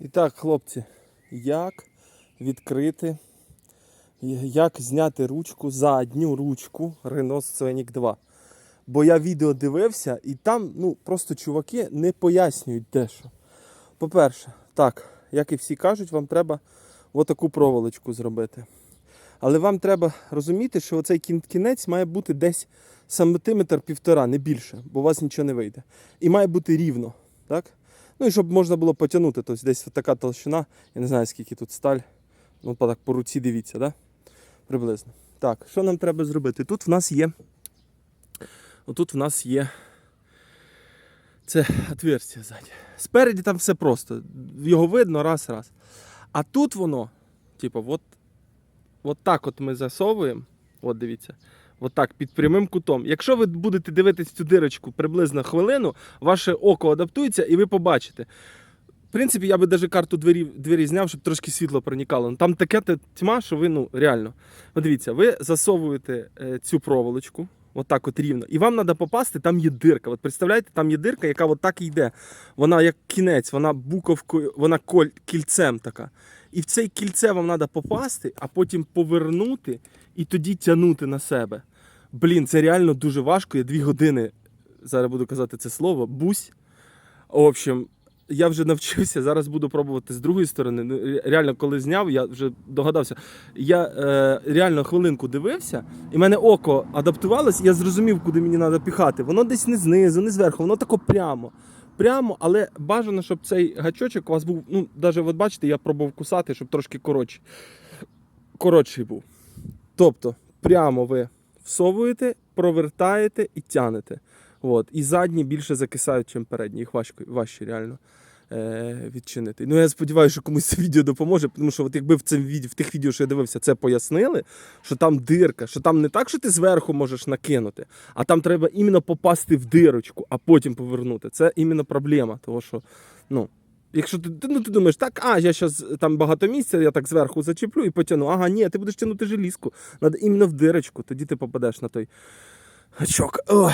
І так, хлопці, як відкрити, як зняти ручку, задню ручку Renault Scenic 2. Бо я відео дивився, і там ну, просто чуваки не пояснюють дещо. По-перше, так, як і всі кажуть, вам треба отаку проволочку зробити. Але вам треба розуміти, що оцей кінець має бути десь сантиметр півтора, не більше, бо у вас нічого не вийде. І має бути рівно. Так? Ну і щоб можна було потягнути, тобто десь така толщина, я не знаю скільки тут сталь. Ну, так по руці дивіться, да? Приблизно. Так, що нам треба зробити? Тут в нас є. Отут в нас є. Це отверстие ззаді. Спереді там все просто. Його видно раз, раз. А тут воно, типу, от, от так от ми засовуємо. От дивіться. От так, під прямим кутом. Якщо ви будете дивитись цю дирочку приблизно хвилину, ваше око адаптується і ви побачите. В принципі, я би навіть карту двері, двері зняв, щоб трошки світло проникало. Там таке тьма, що ви ну реально. От дивіться, ви засовуєте е, цю проволочку, отак от рівно, і вам треба попасти, там є дирка. От представляєте, там є дирка, яка от так і йде. Вона як кінець, вона буковкою, вона коль, кільцем така. І в це кільце вам треба попасти, а потім повернути і тоді тягнути на себе. Блін, це реально дуже важко. Я дві години, зараз буду казати це слово, бусь. В общем, я вже навчився, зараз буду пробувати з другої сторони. Ну, Реально, коли зняв, я вже догадався. Я е, реально хвилинку дивився, і в мене око адаптувалось, і я зрозумів, куди мені треба піхати. Воно десь не знизу, не зверху, воно тако прямо. Прямо, але бажано, щоб цей гачочок у вас був. Ну, навіть от бачите, я пробував кусати, щоб трошки коротший, коротший був. Тобто, прямо ви всовуєте, провертаєте і тянете. От. І задні більше закисають, ніж передні. Їх важко, важче реально відчинити. Ну я сподіваюся, що комусь це відео допоможе, тому що от якби в, цим в тих відео, що я дивився, це пояснили, що там дирка, що там не так, що ти зверху можеш накинути, а там треба іменно попасти в дирочку, а потім повернути. Це іменно проблема, того що, ну. Якщо ти, ну, ти думаєш, так, а я зараз там багато місця, я так зверху зачеплю і потягну. Ага, ні, ти будеш тягнути желізку. Треба іменно в дирочку, тоді ти попадеш на той гачок. Ой.